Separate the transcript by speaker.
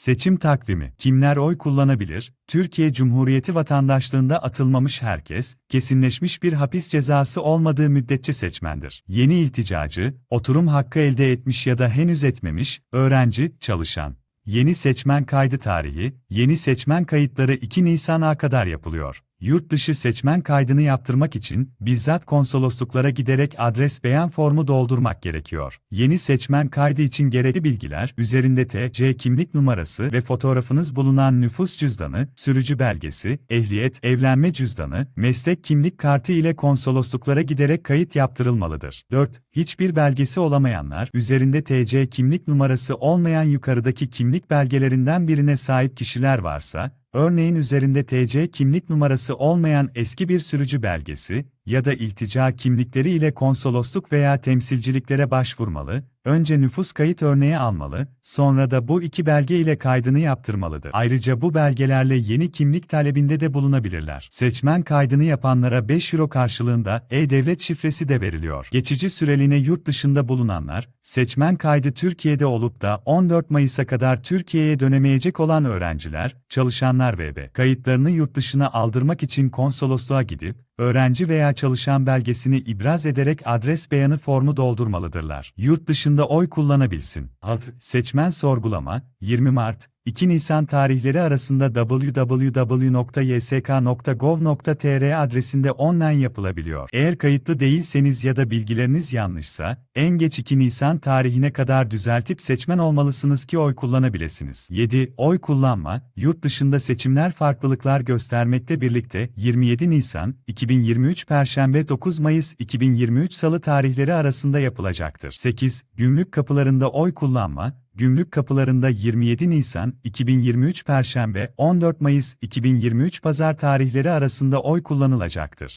Speaker 1: Seçim takvimi. Kimler oy kullanabilir? Türkiye Cumhuriyeti vatandaşlığında atılmamış herkes, kesinleşmiş bir hapis cezası olmadığı müddetçe seçmendir. Yeni ilticacı, oturum hakkı elde etmiş ya da henüz etmemiş, öğrenci, çalışan. Yeni seçmen kaydı tarihi, yeni seçmen kayıtları 2 Nisan'a kadar yapılıyor. Yurt dışı seçmen kaydını yaptırmak için bizzat konsolosluklara giderek adres beyan formu doldurmak gerekiyor. Yeni seçmen kaydı için gerekli bilgiler üzerinde TC kimlik numarası ve fotoğrafınız bulunan nüfus cüzdanı, sürücü belgesi, ehliyet, evlenme cüzdanı, meslek kimlik kartı ile konsolosluklara giderek kayıt yaptırılmalıdır. 4. Hiçbir belgesi olamayanlar, üzerinde TC kimlik numarası olmayan yukarıdaki kimlik belgelerinden birine sahip kişiler varsa, Örneğin üzerinde TC kimlik numarası olmayan eski bir sürücü belgesi ya da iltica kimlikleri ile konsolosluk veya temsilciliklere başvurmalı, önce nüfus kayıt örneği almalı, sonra da bu iki belge ile kaydını yaptırmalıdır. Ayrıca bu belgelerle yeni kimlik talebinde de bulunabilirler. Seçmen kaydını yapanlara 5 euro karşılığında e-devlet şifresi de veriliyor. Geçici süreliğine yurt dışında bulunanlar, seçmen kaydı Türkiye'de olup da 14 Mayıs'a kadar Türkiye'ye dönemeyecek olan öğrenciler, çalışanlar ve kayıtlarını yurt dışına aldırmak için konsolosluğa gidip, öğrenci veya çalışan belgesini ibraz ederek adres beyanı formu doldurmalıdırlar. Yurt dışında oy kullanabilsin. Alt, seçmen sorgulama, 20 Mart, 2 Nisan tarihleri arasında www.ysk.gov.tr adresinde online yapılabiliyor. Eğer kayıtlı değilseniz ya da bilgileriniz yanlışsa, en geç 2 Nisan tarihine kadar düzeltip seçmen olmalısınız ki oy kullanabilirsiniz. 7. Oy kullanma, yurt dışında seçimler farklılıklar göstermekte birlikte 27 Nisan 2023 Perşembe 9 Mayıs 2023 Salı tarihleri arasında yapılacaktır. 8. Gümrük kapılarında oy kullanma, Gümrük kapılarında 27 Nisan 2023 Perşembe 14 Mayıs 2023 Pazar tarihleri arasında oy kullanılacaktır.